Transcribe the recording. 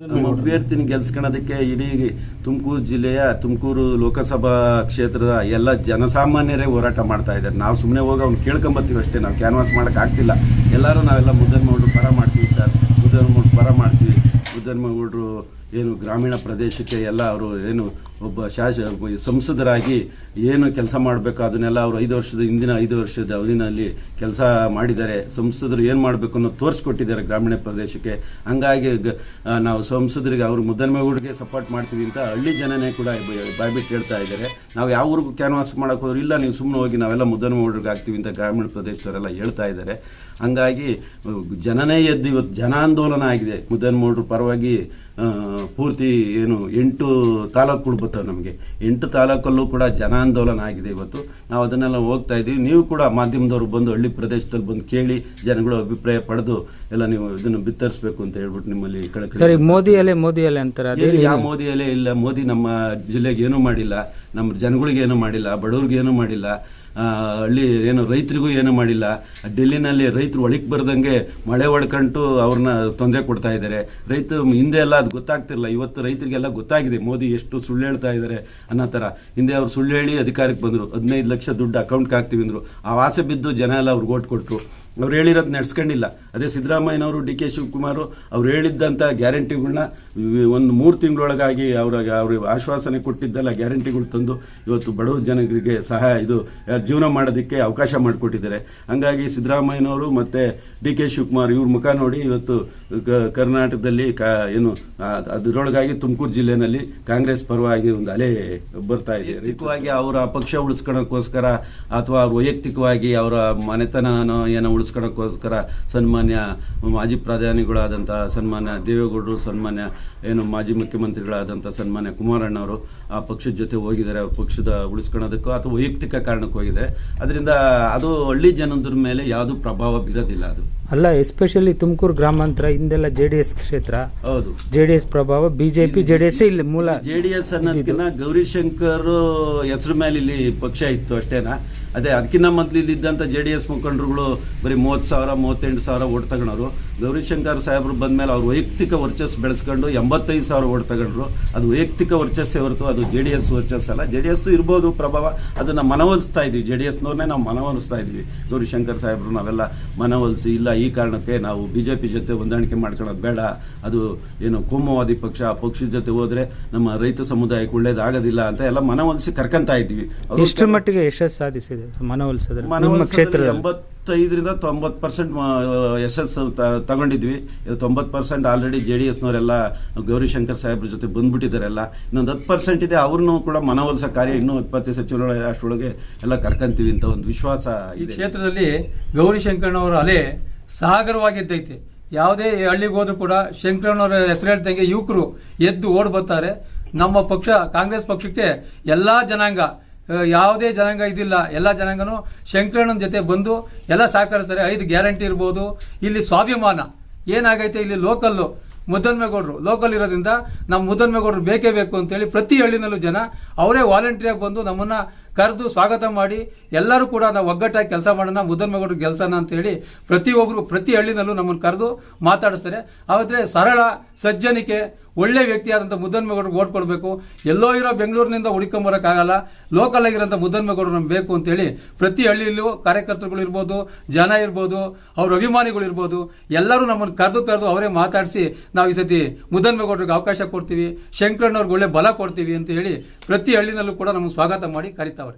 ನಮ್ಮ ಅಭ್ಯರ್ಥಿನ ಗೆಲ್ಸ್ಕೊಳ್ಳೋದಕ್ಕೆ ಇಡೀ ತುಮಕೂರು ಜಿಲ್ಲೆಯ, ತುಮಕೂರು ಲೋಕಸಭಾ ಕ್ಷೇತ್ರದ ಎಲ್ಲ ಜನಸಾಮಾನ್ಯರೇ ಹೋರಾಟ ಮಾಡ್ತಾ ಇದ್ದಾರೆ. ನಾವು ಸುಮ್ಮನೆ ಹೋಗಿ ಅವ್ನು ಕೇಳ್ಕೊಂಬತ್ತೀವಿ ಅಷ್ಟೇ. ನಾವು ಕ್ಯಾನ್ವಾಸ್ ಮಾಡೋಕೆ ಆಗ್ತಿಲ್ಲ. ಎಲ್ಲರೂ ನಾವೆಲ್ಲ ಮುದ್ದನ್ಮಗೌಡರು ಪರ ಮಾಡ್ತೀವಿ ಸರ್. ಮುದ್ದನ್ಮಗೌಡ್ರು ಪರ ಮಾಡ್ತೀವಿ. ಮುದ್ದನ್ಮಗೌಡರು ಏನು ಗ್ರಾಮೀಣ ಪ್ರದೇಶಕ್ಕೆ ಎಲ್ಲ ಅವರು ಏನು ಒಬ್ಬ ಶಾಸ ಸಂಸದರಾಗಿ ಏನು ಕೆಲಸ ಮಾಡಬೇಕು, ಅದನ್ನೆಲ್ಲ ಅವರು ಐದು ವರ್ಷದ, ಹಿಂದಿನ ಐದು ವರ್ಷದ ಅವಧಿನಲ್ಲಿ ಕೆಲಸ ಮಾಡಿದ್ದಾರೆ. ಸಂಸದರು ಏನು ಮಾಡಬೇಕು ಅನ್ನೋ ತೋರಿಸ್ಕೊಟ್ಟಿದ್ದಾರೆ ಗ್ರಾಮೀಣ ಪ್ರದೇಶಕ್ಕೆ. ಹಂಗಾಗಿ ನಾವು ಸಂಸದರಿಗೆ ಅವರು ಮುದ್ದನ್ಮೇಗೌಡರಿಗೆ ಸಪೋರ್ಟ್ ಮಾಡ್ತೀವಿ ಅಂತ ಹಳ್ಳಿ ಜನನೇ ಕೂಡ ಬಾಯ್ಬಿಟ್ಟು ಹೇಳ್ತಾ ಇದ್ದಾರೆ. ನಾವು ಯಾವ ಊರಿಗೂ ಕ್ಯಾನ್ವಾಸ್ ಮಾಡೋಕೆ ಹೋದ್ರೆ ಇಲ್ಲ, ನೀವು ಸುಮ್ಮನೆ ಹೋಗಿ ನಾವೆಲ್ಲ ಮುದ್ದನ್ಮೇಗೌಡರಿಗೆ ಆಗ್ತೀವಿ ಅಂತ ಗ್ರಾಮೀಣ ಪ್ರದೇಶದವರೆಲ್ಲ ಹೇಳ್ತಾ ಇದ್ದಾರೆ. ಹಂಗಾಗಿ, ಜನನೇ ಎದ್ದು ಇವತ್ತು ಜನಾಂದೋಲನ ಆಗಿದೆ. ಮುದ್ದನ್ಮೇಗೌಡರು ಪರವಾಗಿ ಪೂರ್ತಿ ಏನು ಎಂಟು ತಾಲೂಕುಗಳು ಬರ್ತವೆ ನಮಗೆ. ಎಂಟು ತಾಲೂಕಲ್ಲೂ ಕೂಡ ಜನಾಂದೋಲನ ಆಗಿದೆ ಇವತ್ತು. ನಾವು ಅದನ್ನೆಲ್ಲ ಹೋಗ್ತಾ ಇದ್ದೀವಿ. ನೀವು ಕೂಡ ಮಾಧ್ಯಮದವರು ಬಂದು ಹಳ್ಳಿ ಪ್ರದೇಶದಲ್ಲಿ ಬಂದು ಕೇಳಿ ಜನಗಳು ಅಭಿಪ್ರಾಯ ಪಡೆದು ಎಲ್ಲ ನೀವು ಇದನ್ನು ಬಿತ್ತರಿಸಬೇಕು ಅಂತ ಹೇಳ್ಬಿಟ್ಟು ನಿಮ್ಮಲ್ಲಿ ಕಳಕಳಿ. ಮೋದಿ ಅಲೆ ಮೋದಿ ಅಲೆ ಅಂತಾರೆ ಯಾವ ಮೋದಿ ಅಲೆ ಇಲ್ಲ. ಮೋದಿ ನಮ್ಮ ಜಿಲ್ಲೆಗೆ ಏನೂ ಮಾಡಿಲ್ಲ. ನಮ್ಮ ಜನಗಳಿಗೆ ಏನೂ ಮಾಡಿಲ್ಲ. ಬಡವ್ರಿಗೆ ಏನೂ ಮಾಡಿಲ್ಲ. ಹಳ್ಳಿ ಏನು ರೈತರಿಗೂ ಏನು ಮಾಡಿಲ್ಲ. ಡೆಲ್ಲಿನಲ್ಲಿ ರೈತರು ಒಳಕ್ಕೆ ಬರ್ದಂಗೆ ಮಳೆ ಹೊಡ್ಕೊಂಡು ಅವ್ರನ್ನ ತೊಂದರೆ ಕೊಡ್ತಾ ಇದ್ದಾರೆ. ರೈತರು ಹಿಂದೆ ಎಲ್ಲ ಅದು ಗೊತ್ತಾಗ್ತಿರಲ್ಲ ಇವತ್ತು ರೈತರಿಗೆಲ್ಲ ಗೊತ್ತಾಗಿದೆ. ಮೋದಿ ಎಷ್ಟು ಸುಳ್ಳು ಹೇಳ್ತಾ ಇದ್ದಾರೆ ಅನ್ನೋ ಥರ. ಹಿಂದೆ ಅವ್ರು ಸುಳ್ಳು ಹೇಳಿ ಅಧಿಕಾರಕ್ಕೆ ಬಂದರು. ಹದಿನೈದು ಲಕ್ಷ ದುಡ್ಡು ಅಕೌಂಟ್ಗೆ ಹಾಕ್ತೀವಿ ಅಂದರು. ಆ ಆಸೆ ಬಿದ್ದು ಜನ ಎಲ್ಲ ಅವ್ರಿಗೆ ಓಟ್ ಕೊಟ್ಟರು ಅವ್ರು ಹೇಳಿರೋದು ನಡೆಸ್ಕೊಂಡಿಲ್ಲ. ಅದೇ ಸಿದ್ದರಾಮಯ್ಯನವರು, ಡಿ ಕೆ ಶಿವಕುಮಾರ್ ಅವ್ರು ಹೇಳಿದ್ದಂಥ ಗ್ಯಾರಂಟಿಗಳನ್ನ ಒಂದು ಮೂರು ತಿಂಗಳೊಳಗಾಗಿ ಅವ್ರ ಅವ್ರಿಗೆ ಆಶ್ವಾಸನೆ ಕೊಟ್ಟಿದ್ದಲ್ಲ ಗ್ಯಾರಂಟಿಗಳು ತಂದು ಇವತ್ತು ಬಡವ ಜನರಿಗೆ ಸಹಾಯ ಇದು ಜೀವನ ಮಾಡೋದಕ್ಕೆ ಅವಕಾಶ ಮಾಡಿಕೊಟ್ಟಿದ್ದಾರೆ. ಹಂಗಾಗಿ ಸಿದ್ದರಾಮಯ್ಯನವರು ಮತ್ತೆ ಡಿ ಕೆ ಶಿವಕುಮಾರ್ ಇವ್ರ ಮುಖ ನೋಡಿ ಇವತ್ತು ಕರ್ನಾಟಕದಲ್ಲಿ ಕಾ, ಏನು ಅದರೊಳಗಾಗಿ ತುಮಕೂರು ಜಿಲ್ಲೆನಲ್ಲಿ ಕಾಂಗ್ರೆಸ್ ಪರವಾಗಿ ಒಂದು ಅಲೆ ಬರ್ತಾ ಇದೆ. ವೈಯಕ್ತಿಕವಾಗಿ ಅವರ ಪಕ್ಷ ಉಳಿಸ್ಕೊಳಕ್ಕೋಸ್ಕರ ಅಥವಾ ವೈಯಕ್ತಿಕವಾಗಿ ಅವರ ಮನೆತನ ಏನೋ ಉಳಿಸ್ಕೊಳಕ್ಕೋಸ್ಕರ ಸನ್ಮಾನ್ಯ ಮಾಜಿ ಪ್ರಧಾನಿಗಳಾದಂಥ ಸನ್ಮಾನ್ಯ ದೇವೇಗೌಡರು, ಸನ್ಮಾನ್ಯ ಏನು ಮಾಜಿ ಮುಖ್ಯಮಂತ್ರಿಗಳಾದಂಥ ಸನ್ಮಾನ್ಯ ಕುಮಾರಣ್ಣವರು ಆ ಪಕ್ಷದ ಜೊತೆ ಹೋಗಿದ್ದಾರೆ. ಪಕ್ಷದ ಉಳಿಸ್ಕೊಳ್ಳೋದಕ್ಕೂ ಅಥವಾ ವೈಯಕ್ತಿಕ ಕಾರಣಕ್ಕೆ ಹೋಗಿದ್ದಾರೆ ಅದರಿಂದ ಅದು ಹಳ್ಳಿ ಜನದ ಮೇಲೆ ಯಾವುದು ಪ್ರಭಾವ ಬೀರೋದಿಲ್ಲ ಅದು. ಅಲ್ಲ ಎಸ್ಪೆಷಲಿ ತುಮಕೂರು ಗ್ರಾಮಾಂತರ ಹಿಂದೆಲ್ಲ ಜೆ ಡಿ ಎಸ್ ಕ್ಷೇತ್ರ. ಹೌದು. ಜೆ ಡಿ ಎಸ್ ಪ್ರಭಾವ ಬಿಜೆಪಿ ಜೆ ಡಿ ಎಸ್ ಇಲ್ಲಿ ಮೂಲ ಜೆ ಡಿ ಎಸ್ ಅನ್ನೋದಕ್ಕಿಂತ ಗೌರಿಶಂಕರ್ ಹೆಸರು ಮೇಲೆ ಇಲ್ಲಿ ಪಕ್ಷ ಇತ್ತು ಅಷ್ಟೇನಾ? ಅದೇ ಅದಕ್ಕಿಂತ ಮೊದಲು ಇಲ್ಲಿದ್ದಂಥ ಜೆ ಡಿ ಎಸ್ ಮುಖಂಡರುಗಳು ಬರೀ ಮೂವತ್ತು ಸಾವಿರ ಮೂವತ್ತೆಂಟು ಸಾವಿರ ಓಟ್ ತಗೊಂಡವರು. ಗೌರಿಶಂಕರ್ ಸಾಹೇಬರು ಬಂದ್ಮೇಲೆ ಅವ್ರು ವೈಯಕ್ತಿಕ ವರ್ಚಸ್ ಬೆಳೆಸ್ಕೊಂಡು ಎಂಬತ್ತೈದು ಸಾವಿರ ಓಟ್ ತಗೊಂಡ್ರು. ಅದು ವೈಯಕ್ತಿಕ ವರ್ಚಸ್ಸೇ ಹೊರತು ಅದು ಜೆ ಡಿ ಎಸ್ ವರ್ಚಸ್ ಅಲ್ಲ. ಜೆ ಡಿ ಎಸ್ ಇರ್ಬೋದು ಪ್ರಭಾವ. ಅದನ್ನ ಮನವೊಲಿಸ್ತಾ ಇದ್ವಿ. ಜೆ ಡಿ ಎಸ್ನವ್ರನ್ನೇ ನಾವು ಮನವೊಲಿಸ್ತಾ ಇದ್ವಿ. ಗೌರಿಶಂಕರ್ ಸಾಹೇಬರು ನಾವೆಲ್ಲ ಮನವೊಲಿಸಿ ಇಲ್ಲ ಈ ಕಾರಣಕ್ಕೆ ನಾವು ಬಿಜೆಪಿ ಜೊತೆ ಹೊಂದಾಣಿಕೆ ಮಾಡ್ಕೊಳ್ಳೋದು ಬೇಡ. ಅದು ಏನು ಕೋಮುವಾದಿ ಪಕ್ಷ ಆ ಪಕ್ಷದ ಜೊತೆ ಹೋದ್ರೆ ನಮ್ಮ ರೈತ ಸಮುದಾಯಕ್ಕೆ ಒಳ್ಳೇದಾಗೋದಿಲ್ಲ ಅಂತ ಎಲ್ಲ ಮನವೊಲಿಸಿ ಕರ್ಕಂತಾ ಇದ್ದೀವಿ. ಎಷ್ಟು ಮಟ್ಟಿಗೆ ಯಶಸ್ಸು ಸಾಧಿಸಿದೆ ಮನವೊಲಿಸಿದ್ರೆ ನಿಮ್ಮ ಮನವೊಲಿಸೋದ್ರಲ್ಲಿ ಕ್ಷೇತ್ರದಲ್ಲಿ ಎಂಬತ್ತೈದರಿಂದ ತೊಂಬತ್ತು ಪರ್ಸೆಂಟ್ ಯಶಸ್ಸು ತಗೊಂಡಿದ್ವಿ. ತಗೊಂಡಿದ್ವಿ ತೊಂಬತ್ತು ಪರ್ಸೆಂಟ್ ಆಲ್ರೆಡಿ ಜೆ ಡಿ ಎಸ್ನವರೆಲ್ಲ ಗೌರಿಶಂಕರ್ ಸಾಹೇಬ್ರ ಜೊತೆ ಬಂದ್ಬಿಟ್ಟಿದ್ದಾರೆಲ್ಲ. ಇನ್ನೊಂದು ಹತ್ತು ಪರ್ಸೆಂಟ್ ಇದೆ ಅವ್ರನ್ನೂ ಕೂಡ ಮನವೊಲಿಸೋ ಕಾರ್ಯ ಇನ್ನೂ ಇಪ್ಪತ್ತು ಸಚಿವರೊಳಗೆ ಅಷ್ಟೊಳಗೆ ಎಲ್ಲ ಕರ್ಕಂತೀವಿ ಅಂತ ಒಂದು ವಿಶ್ವಾಸ ಈ ಕ್ಷೇತ್ರದಲ್ಲಿ ಗೌರಿಶಂಕರ್ನವರ ಅಲೆ ಸಾಗರವಾಗಿದ್ದೈತೆ ಯಾವುದೇ ಹಳ್ಳಿಗೆ ಹೋದ್ರೂ ಕೂಡ ಶಂಕರಣ್ಣವರ ಹೆಸರು ಹೇಳ್ದಂಗೆ ಯುವಕರು ಎದ್ದು ಓಡ್ ಬರ್ತಾರೆ. ನಮ್ಮ ಪಕ್ಷ ಕಾಂಗ್ರೆಸ್ ಪಕ್ಷಕ್ಕೆ ಎಲ್ಲಾ ಜನಾಂಗ ಯಾವುದೇ ಜನಾಂಗ ಇದಿಲ್ಲ. ಎಲ್ಲ ಜನಾಂಗನೂ ಶಂಕರಣ್ಣನ ಜೊತೆ ಬಂದು ಎಲ್ಲ ಸಹಕರಿಸ್ತಾರೆ. ಐದು ಗ್ಯಾರಂಟಿ ಇರ್ಬೋದು. ಇಲ್ಲಿ ಸ್ವಾಭಿಮಾನ. ಏನಾಗೈತೆ ಇಲ್ಲಿ ಲೋಕಲ್ಲು? ಮುದ್ದನ್ಮೇಗೌಡರು. ಲೋಕಲ್ ಇರೋದ್ರಿಂದ ನಮ್ಮ ಮುದ್ದನ್ಮೇಗೌಡರು ಬೇಕೇ ಬೇಕು ಅಂತೇಳಿ ಪ್ರತಿ ಹಳ್ಳಿನಲ್ಲೂ ಜನ ಅವರೇ ವಾಲಂಟಿಯರ್ ಬಂದು ನಮ್ಮನ್ನ ಕರೆದು ಸ್ವಾಗತ ಮಾಡಿ ಎಲ್ಲರೂ ಕೂಡ ನಾವು ಒಗ್ಗಟ್ಟಾಗಿ ಕೆಲಸ ಮಾಡೋಣ, ಮುದ್ದನ್ಮೇಗೌಡರು ಗೆಲ್ಸೋಣ ಅಂತ ಹೇಳಿ ಪ್ರತಿಯೊಬ್ಬರು ಪ್ರತಿ ಹಳ್ಳಿನಲ್ಲೂ ನಮ್ಮನ್ನು ಕರೆದು ಮಾತಾಡಿಸ್ತಾರೆ. ಆದರೆ ಸರಳ ಸಜ್ಜನಿಕೆ ಒಳ್ಳೆ ವ್ಯಕ್ತಿಯಾದಂಥ ಮುದ್ದನ್ಮೇಗೌಡರು ಓಟ್ ಕೊಡಬೇಕು. ಎಲ್ಲೋ ಇರೋ ಬೆಂಗಳೂರಿನಿಂದ ಹುಡ್ಕೊಂಬರೋಕ್ಕಾಗಲ್ಲ ಲೋಕಲ್ ಆಗಿರೋಂಥ ಮುದ್ದನ್ಮೇಗೌಡರು ನಮ್ಗೆ ಬೇಕು ಅಂತೇಳಿ ಪ್ರತಿ ಹಳ್ಳಿಯಲ್ಲೂ ಕಾರ್ಯಕರ್ತರುಗಳು ಇರ್ಬೋದು, ಜನ ಇರ್ಬೋದು, ಅವ್ರ ಅಭಿಮಾನಿಗಳು ಇರ್ಬೋದು, ಎಲ್ಲರೂ ನಮ್ಮನ್ನು ಕರೆದು ಕರೆದು ಅವರೇ ಮಾತಾಡಿಸಿ ನಾವು ಈ ಸತಿ ಮುದ್ದನ್ಮೇಗೌಡರಿಗೆ ಅವಕಾಶ ಕೊಡ್ತೀವಿ. ಶಂಕರಣ್ಣವ್ರಿಗೆ ಒಳ್ಳೆ ಬಲ ಕೊಡ್ತೀವಿ ಅಂತ ಹೇಳಿ ಪ್ರತಿ ಹಳ್ಳಿನಲ್ಲೂ ಕೂಡ ನಮ್ಗೆ ಸ್ವಾಗತ ಮಾಡಿ ಕರಿತಾವ್ರೆ